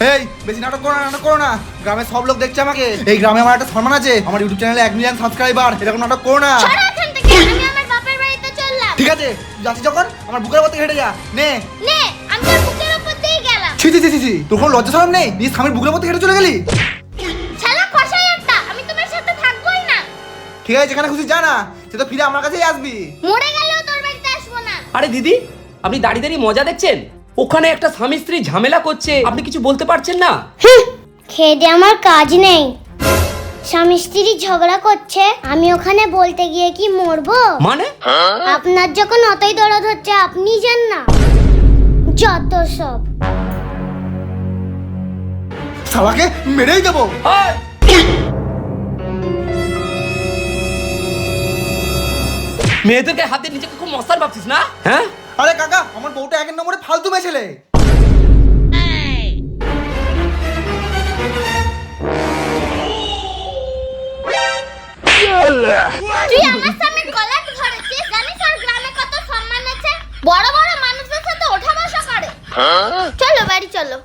এই বেশি নাটক করো না নাটক করো না। গ্রামের সব লোক দেখছে আমাকে। এই গ্রামে আমার একটা সম্মান আছে। আমার ইউটিউব চ্যানেলে এক মিলিয়ন সাবস্ক্রাইবার এরকম নাটক করো না। সরো এখান থেকে আমি আমার বাপের বাড়িতে চললাম। ঠিক আছে যাচ্ছি যখন। আমার বুকের থেকে হেঁটে যা। নে। নে আমি তোর বুকের উপর দিয়ে গেলাম। ছি ছি ছি ছি, ছি। তোর কোনো লজ্জা সরম নেই? নিজ স্বামীর বুকের থেকে হেঁটে চলে গেলি? শালা কষাই একটা। আমি তোমার সাথে থাকবোই না। ঠিক আছে যেখানে খুশি যা না। সে তো ফিরে আমার কাছেই আসবি। মরে গেলেও তোর বাড়িতে আসব না। আরে দিদি আপনি দাঁড়িয়ে দাঁড়িয়ে মজা দেখছেন? ওখানে একটা স্বামী স্ত্রী ঝামেলা করছে আপনি কিছু বলতে পারছেন না? খেয়ে দিয়ে আমার কাজ নেই। স্বামী স্ত্রী ঝগড়া করছে আমি ওখানে বলতে গিয়ে কি মরবো? মানে? আপনার যখন অতই দরদ হচ্ছে আপনি যান না। যত সব। শালাকে মেরেই দেবো। হাই! মেয়েদেরকে হাতে নিজেকে খুব মস্তার ভাবছিস না? হ্যাঁ? আরে কাকা আমার বউটা একের নম্বরে ফালতু মেয়ে ছেলে। তুই আমার সামনে গলা ধরেছিস? জানিস আর গ্রামে কত সম্মান আছে? বড় বড় মানুষদের সাথে ওঠা বসা করে। চলো বাড়ি চলো।